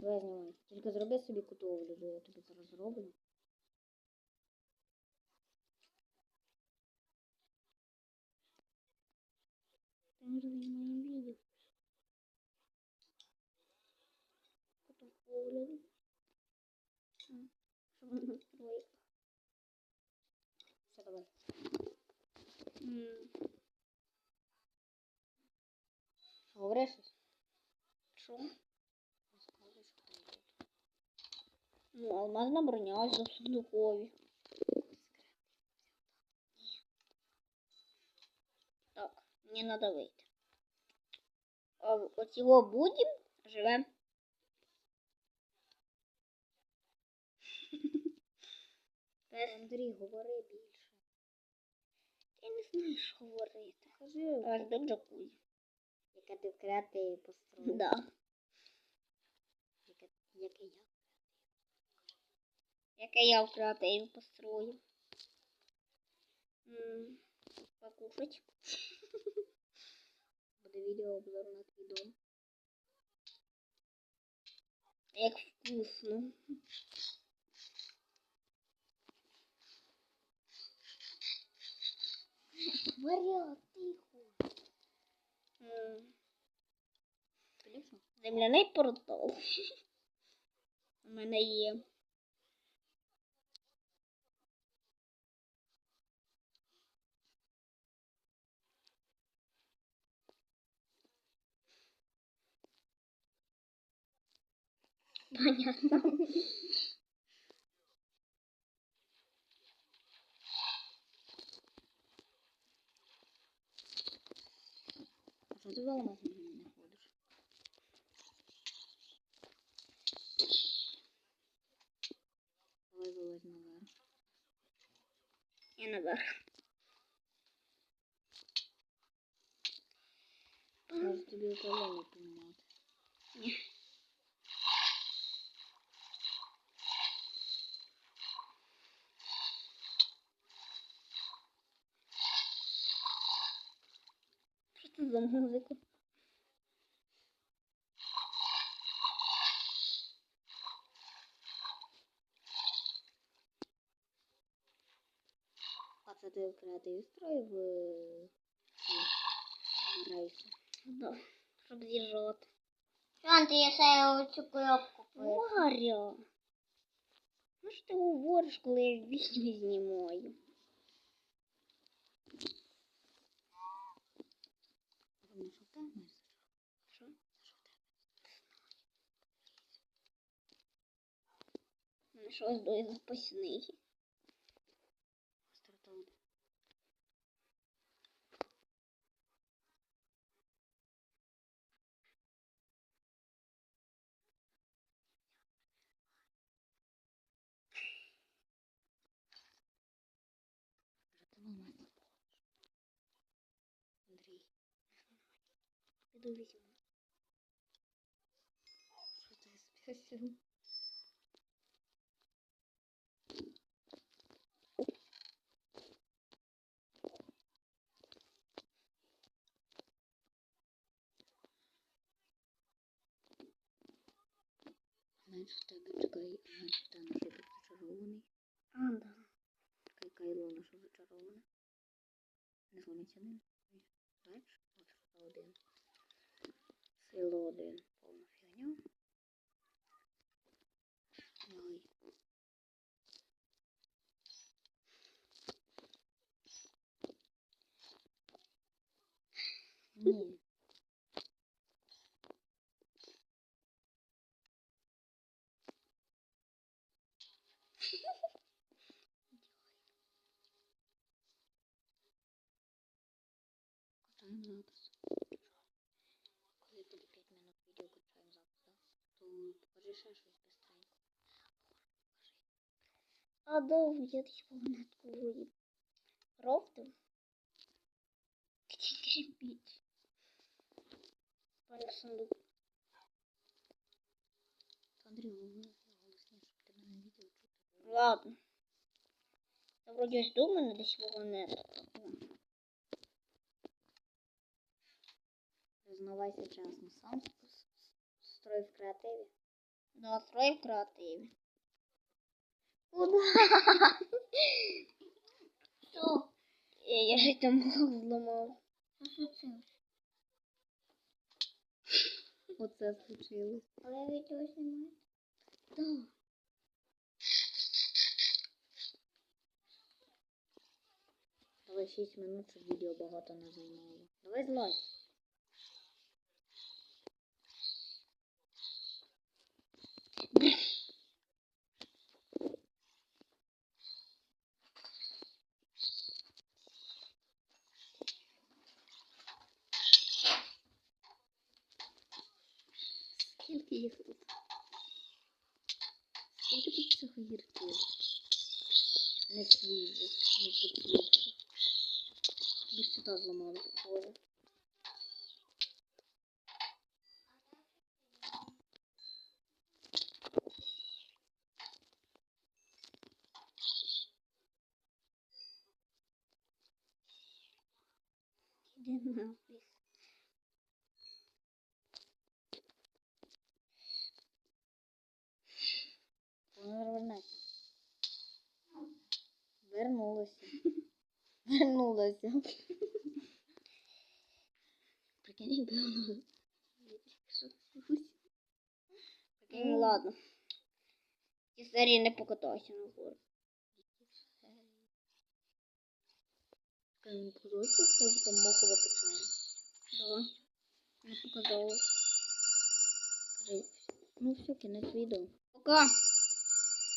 Давай знімай. Тільки зроби собі кутову лізу, я тобі зараз зроблю. Все, давай. Говориш? Що? Розказуй, що там буде. Ну, алмазна броня за сундукові. Так, мені надо вийти. А от його будем живем. Андрій, говори більше. Ти не знаєш говорити. Кажи. Аж до джакузі. Яке ти в креативі построїв. Да. Яке, яке я. Яке я в креативі построїв. М, Покушать. Буде відео обзор на твій дом. Як вкусно. Варя, тихо. Земляний портал. У мене є. Понятно. Що ти за нас не ходиш? Давай вилазь наверх. Я наверх. Може тобі управління. Ні. За музика? А це ти в е, рейси? Да, щоб з'їжджати. Андрій, я ще оцю коробку пив. Варя! Ну що ти говориш, коли я відео знімаю? Головне, що там не Що? Ну, до. Стартовий. Андрій. Піду візьму. Що ти списав? Знаєш, в тебе чекай, наш зачарований. А, да. Чекай, Кайло наше зачароване. Не дзвониться ним. Знаєш, от один. Село один. Повна фігня. Коли буде 5 минут відео, катаємо запис, да? То покажи ще щось быстренько. А да, я десь вагонетку вроді. Ровтив? Крепіть. Пане сундук. Андрій, голосніше, щоб ти мене відео чути. Ладно. Я вроді ось до мене десь вагонетка. Признавайся чесно, сам с- с- строїв в креативі. Настрой в креативі. Куда? Що? Я, я ж там блок зламав. Що це? Оце случилось. Але відео знімаю. Да. Давай 6 минут, щоб відео багато не займало. Давай злазь. Скільки їх тут? Скільки тут цих огірків? Не свіжих, не потрібних. Десь сюди зламали, похоже. Іди Вернулася. Прикинь, якби вона... Ну ладно. Ці серії не покатайся на гору. В там мохова печера? Да. Не показала. Ну все, кінець відео. Пока.